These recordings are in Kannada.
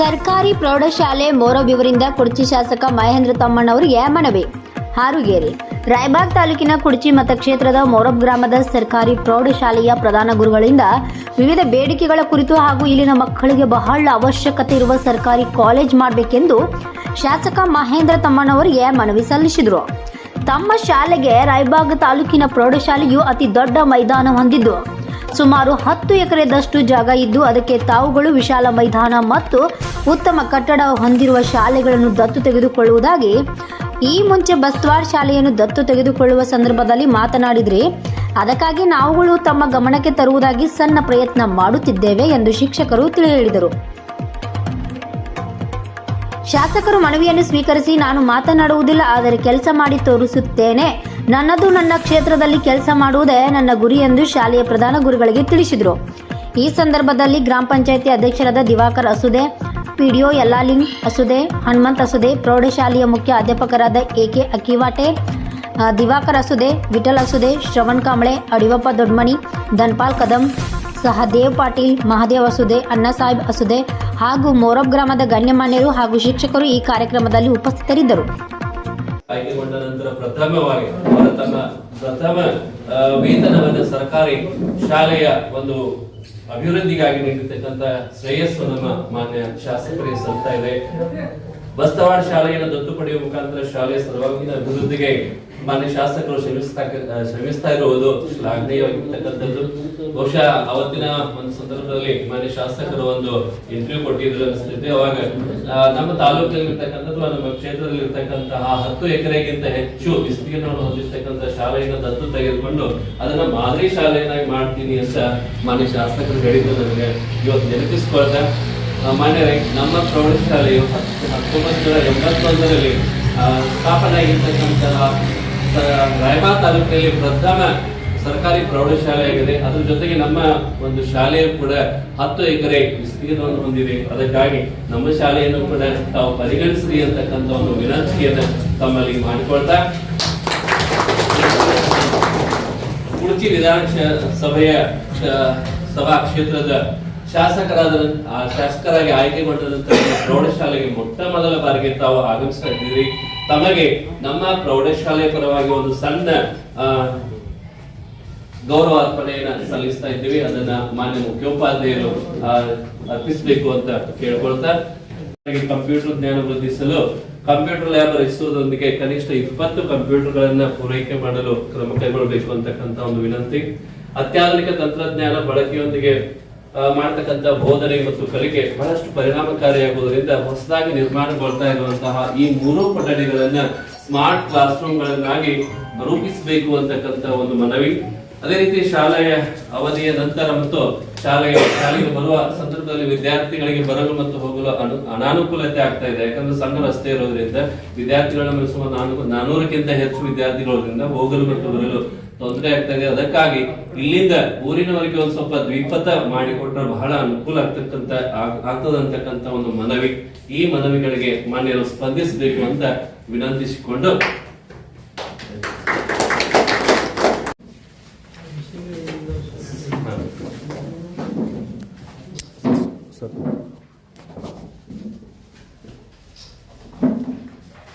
ಸರ್ಕಾರಿ ಪ್ರೌಢಶಾಲೆ ಮೋರವಿವರಿಂದ ಕುಡ್ಚಿ ಶಾಸಕ ಮಹೇಂದ್ರ ತಮ್ಮಣ್ಣವರಿಗೆ ಮನವಿ. ಹಾರುಗೇರಿ, ರಾಯಬಾಗ್ ತಾಲೂಕಿನ ಕುಡ್ಚಿ ಮತಕ್ಷೇತ್ರದ ಮೋರಬ್ ಗ್ರಾಮದ ಸರ್ಕಾರಿ ಪ್ರೌಢಶಾಲೆಯ ಪ್ರಧಾನ ಗುರುಗಳಿಂದ ವಿವಿಧ ಬೇಡಿಕೆಗಳ ಕುರಿತು ಹಾಗೂ ಇಲ್ಲಿನ ಮಕ್ಕಳಿಗೆ ಬಹಳ ಅವಶ್ಯಕತೆ ಇರುವ ಸರ್ಕಾರಿ ಕಾಲೇಜ್ ಮಾಡಬೇಕೆಂದು ಶಾಸಕ ಮಹೇಂದ್ರ ತಮ್ಮಣ್ಣವರಿಗೆ ಮನವಿ ಸಲ್ಲಿಸಿದರು. ತಮ್ಮ ಶಾಲೆಗೆ ರಾಯಬಾಗ್ ತಾಲೂಕಿನ ಪ್ರೌಢಶಾಲೆಯು ಅತಿ ದೊಡ್ಡ ಮೈದಾನ ಹೊಂದಿದ್ದು, ಸುಮಾರು ಹತ್ತು ಎಕರೆದಷ್ಟು ಜಾಗ ಇದ್ದು ಅದಕ್ಕೆ ತಾವುಗಳು ವಿಶಾಲ ಮೈದಾನ ಮತ್ತು ಉತ್ತಮ ಕಟ್ಟಡ ಹೊಂದಿರುವ ಶಾಲೆಗಳನ್ನು ದತ್ತು ತೆಗೆದುಕೊಳ್ಳುವುದಾಗಿ, ಈ ಮುಂಚೆ ಬಸ್ತ್ವಾರ್ ಶಾಲೆಯನ್ನು ದತ್ತು ತೆಗೆದುಕೊಳ್ಳುವ ಸಂದರ್ಭದಲ್ಲಿ ಮಾತನಾಡಿದ್ರಿ, ಅದಕ್ಕಾಗಿ ನಾವುಗಳು ತಮ್ಮ ಗಮನಕ್ಕೆ ತರುವುದಾಗಿ ಸಣ್ಣ ಪ್ರಯತ್ನ ಮಾಡುತ್ತಿದ್ದೇವೆ ಎಂದು ಶಿಕ್ಷಕರು ತಿಳಿ ಹೇಳಿದರು ಶಾಸಕರು ಮನವಿಯನ್ನು ಸ್ವೀಕರಿಸಿ, ನಾನು ಮಾತನಾಡುವುದಿಲ್ಲ, ಆದರೆ ಕೆಲಸ ಮಾಡಿ ತೋರಿಸುತ್ತೇನೆ. ನನ್ನದು ನನ್ನ ಕ್ಷೇತ್ರದಲ್ಲಿ ಕೆಲಸ ಮಾಡುವುದೇ ನನ್ನ ಗುರಿ ಎಂದು ಶಾಲೆಯ ಪ್ರಧಾನ ಗುರುಗಳಿಗೆ ತಿಳಿಸಿದರು. ಈ ಸಂದರ್ಭದಲ್ಲಿ ಗ್ರಾಮ ಪಂಚಾಯಿತಿ ಅಧ್ಯಕ್ಷರಾದ ದಿವಾಕರ್ ಅಸುದೆ ಪಿಡಿಒ ಯಲ್ಲಾಲಿಂಗ್ ಅಸುದೆ ಹನುಮಂತ್ ಅಸುದೆ ಪ್ರೌಢಶಾಲೆಯ ಮುಖ್ಯ ಅಧ್ಯಾಪಕರಾದ ಎ ಕೆ ಅಕಿವಾಟೆ ಆ, ದಿವಾಕರ್ ಅಸುದೆ ವಿಠಲ್ ಅಸುದೆ ಶ್ರವಣ್ ಕಾಂಬಳೆ ಅಡಿವಪ್ಪ ದೊಡ್ಮಣಿ ಧನ್ಪಾಲ್ ಕದಂ ಸಹದೇವ್ ಪಾಟೀಲ್ ಮಹಾದೇವ್ ಅಸುದೆ ಅಣ್ಣಸಾಹೇಬ್ ಅಸುದೆ ಹಾಗೂ ಮೋರಬ್ ಗ್ರಾಮದ ಗಣ್ಯಮಾನ್ಯರು ಹಾಗೂ ಶಿಕ್ಷಕರು ಈ ಕಾರ್ಯಕ್ರಮದಲ್ಲಿ ಉಪಸ್ಥಿತರಿದ್ದರು. ಆಯ್ಕೆಗೊಂಡ ನಂತರ ಪ್ರಥಮವಾಗಿ ತಮ್ಮ ಪ್ರಥಮ ವೇತನವನ್ನು ಸರ್ಕಾರಿ ಶಾಲೆಯ ಒಂದು ಅಭಿವೃದ್ಧಿಗಾಗಿ ನೀಡಿರ್ತಕ್ಕಂಥ ಶ್ರೇಯಸ್ಸು ನಮ್ಮ ಮಾನ್ಯ ಶಾಸಕರಿಗೆ ಸಲ್ತಾ ಇದೆ. ಬಸ್ತವಾಡ ಶಾಲೆಯನ್ನು ದತ್ತು ಪಡೆಯುವ ಮುಖಾಂತರ ಶಾಲೆಯ ಸರ್ವಾಂಗೀಣ ಅಭಿವೃದ್ಧಿಗೆ ಮಾನ್ಯ ಶಾಸಕರು ಶ್ರಮಿಸ್ತಾ ಶ್ರಮಿಸ್ತಾ ಇರುವುದು ಶ್ಲಾಘನೀಯವಾಗಿರ್ತಕ್ಕಂಥದ್ದು. ಬಹುಶಃ ಅವತ್ತಿನ ಒಂದು ಸಂದರ್ಭದಲ್ಲಿ ಮಾನ್ಯ ಶಾಸಕರು ಒಂದು ಇಂಟರ್ವ್ಯೂ ಕೊಟ್ಟಿದ್ರು ಅನಿಸ್ತಿದ್ದೆ ಅವಾಗ ನಮ್ಮ ತಾಲೂಕಲ್ಲಿರ್ತಕ್ಕಂಥದ್ದು ನಮ್ಮ ಕ್ಷೇತ್ರದಲ್ಲಿ ಇರ್ತಕ್ಕಂತಹ ಹತ್ತು ಎಕರೆಗಿಂತ ಹೆಚ್ಚು ವಿಸ್ತೀರ್ಣವನ್ನು ಹೊಂದಿರ್ತಕ್ಕಂಥ ಶಾಲೆಯನ್ನು ದತ್ತು ತೆಗೆದುಕೊಂಡು ಅದನ್ನ ಮಾದರಿ ಶಾಲೆಯನ್ನಾಗಿ ಮಾಡ್ತೀನಿ ಅಂತ ಮಾನ್ಯ ಶಾಸಕರು ಹೇಳಿದ್ದು ನನಗೆ. ಇವತ್ತು ನೆನಪಿಸ್ಕೊಳ್ತಾ ಮಾನ್ಯ ನಮ್ಮ ಪ್ರೌಢಶಾಲೆಯು ಹತ್ತು ಹತ್ತೊಂಬತ್ತು ನೂರ ಎಂಬತ್ತೊಂದರಲ್ಲಿ ಸ್ಥಾಪನೆ ಆಗಿರ್ತಕ್ಕಂತಹ ರಾಯಬಾಗ್ ತಾಲೂಕಿನಲ್ಲಿ ಪ್ರಥಮ ಸರ್ಕಾರಿ ಪ್ರೌಢಶಾಲೆಯಾಗಿದೆ. ಅದ್ರ ಜೊತೆಗೆ ನಮ್ಮ ಒಂದು ಶಾಲೆಯು ಕೂಡ ಹತ್ತು ಎಕರೆ ವಿಸ್ತೀರ್ಣವನ್ನು ಹೊಂದಿದೆ. ಅದಕ್ಕಾಗಿ ನಮ್ಮ ಶಾಲೆಯನ್ನು ಕೂಡ ತಾವು ಪರಿಗಣಿಸ್ರಿ ಅಂತಕ್ಕಂಥ ಒಂದು ವಿನಂತಿಯನ್ನ ತಮ್ಮಲ್ಲಿ ಮಾಡಿಕೊಳ್ತಾ ಕುಡ್ಚಿ ವಿಧಾನ ಸಭೆಯ ಸಭಾ ಕ್ಷೇತ್ರದ ಶಾಸಕರಾದ ಶಾಸಕರಾಗಿ ಆಯ್ಕೆಗೊಂಡ ನಂತರ ನಮ್ಮ ಪ್ರೌಢಶಾಲೆಗೆ ಮೊಟ್ಟ ಮೊದಲ ಬಾರಿಗೆ ತಾವು ಆಗಮಿಸ್ತಾ ಇದ್ದೀರಿ. ತಮಗೆ ನಮ್ಮ ಪ್ರೌಢಶಾಲೆ ಪರವಾಗಿ ಒಂದು ಸಣ್ಣ ಆ, ಗೌರವಾರ್ಪಣೆಯನ್ನ ಸಲ್ಲಿಸ್ತಾ ಇದ್ದೀವಿ. ಅದನ್ನ ಮಾನ್ಯ ಮುಖ್ಯೋಪಾಧ್ಯಾಯರು ಅರ್ಪಿಸಬೇಕು ಅಂತ ಕೇಳ್ಕೊಳ್ತಾ ಕಂಪ್ಯೂಟರ್ ಜ್ಞಾನ ವೃದ್ಧಿಸಲು ಕಂಪ್ಯೂಟರ್ ಲ್ಯಾಬ್ ರಚಿಸುವುದರೊಂದಿಗೆ ಕನಿಷ್ಠ ಇಪ್ಪತ್ತು ಕಂಪ್ಯೂಟರ್ಗಳನ್ನ ಪೂರೈಕೆ ಮಾಡಲು ಕ್ರಮ ಕೈಗೊಳ್ಳಬೇಕು ಅಂತಕ್ಕಂಥ ಒಂದು ವಿನಂತಿ. ಅತ್ಯಾಧುನಿಕ ತಂತ್ರಜ್ಞಾನ ಬಳಕೆಯೊಂದಿಗೆ ಮಾಡ್ತಕ್ಕಂಥ ಬೋಧನೆ ಮತ್ತು ಕಲಿಕೆ ಬಹಳಷ್ಟು ಪರಿಣಾಮಕಾರಿಯಾಗುವುದರಿಂದ ಹೊಸದಾಗಿ ನಿರ್ಮಾಣಗೊಳ್ತಾ ಇರುವಂತಹ ಈ ಮೂರು ಕೊಠಡಿಗಳನ್ನ ಸ್ಮಾರ್ಟ್ ಕ್ಲಾಸ್ ರೂಮ್ಗಳನ್ನಾಗಿ ರೂಪಿಸಬೇಕು ಅಂತಕ್ಕಂಥ ಒಂದು ಮನವಿ. ಅದೇ ರೀತಿ ಶಾಲೆಯ ಅವಧಿಯ ನಂತರ ಮತ್ತು ಶಾಲೆಯ ಶಾಲೆಗೆ ಬರುವ ಸಂದರ್ಭದಲ್ಲಿ ವಿದ್ಯಾರ್ಥಿಗಳಿಗೆ ಬರಲು ಮತ್ತು ಹೋಗಲು ಅನು- ಅನಾನುಕೂಲತೆ ಆಗ್ತಾ ಇದೆ. ಯಾಕಂದ್ರೆ ಸಣ್ಣ ರಸ್ತೆ ಇರೋದ್ರಿಂದ ವಿದ್ಯಾರ್ಥಿಗಳ ಮೇಲೆ ಸುಮಾರು ನಾನೂರು ನಾನೂರಕ್ಕಿಂತ ಹೆಚ್ಚು ವಿದ್ಯಾರ್ಥಿಗಳಿರೋದ್ರಿಂದ ಹೋಗಲು ಮತ್ತು ಬರಲು ತೊಂದರೆ ಆಗ್ತಾ ಇದೆ. ಅದಕ್ಕಾಗಿ ಇಲ್ಲಿಂದ ಊರಿನವರೆಗೆ ಒಂದು ಸ್ವಲ್ಪ ದ್ವಿಪಥ ಮಾಡಿಕೊಟ್ರೆ ಬಹಳ ಅನುಕೂಲ ಆಗ್ತಕ್ಕಂತ ಆಗ್- ಆಗ್ತದಂತಕ್ಕಂತ ಒಂದು ಮನವಿ ಈ ಮನವಿಗಳಿಗೆ ಮಾನ್ಯರು ಸ್ಪಂದಿಸಬೇಕು ಅಂತ ವಿನಂತಿಸಿಕೊಂಡು.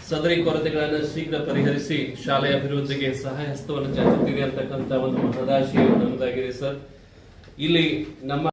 ಸದರಿ ಕೊರತೆಗಳನ್ನು ಶೀಘ್ರ ಪರಿಹರಿಸಿ ಶಾಲೆಯ ಅಭಿವೃದ್ಧಿಗೆ ಸಹಾಯ ಹಸ್ತವನ್ನು ಚಾಚುತ್ತಿದೆ ಅಂತಕ್ಕಂಥ ಒಂದು ಮಹದಾಶಿ ನಮ್ಮದಾಗಿದೆ ಸರ್. ಇಲ್ಲಿ ನಮ್ಮ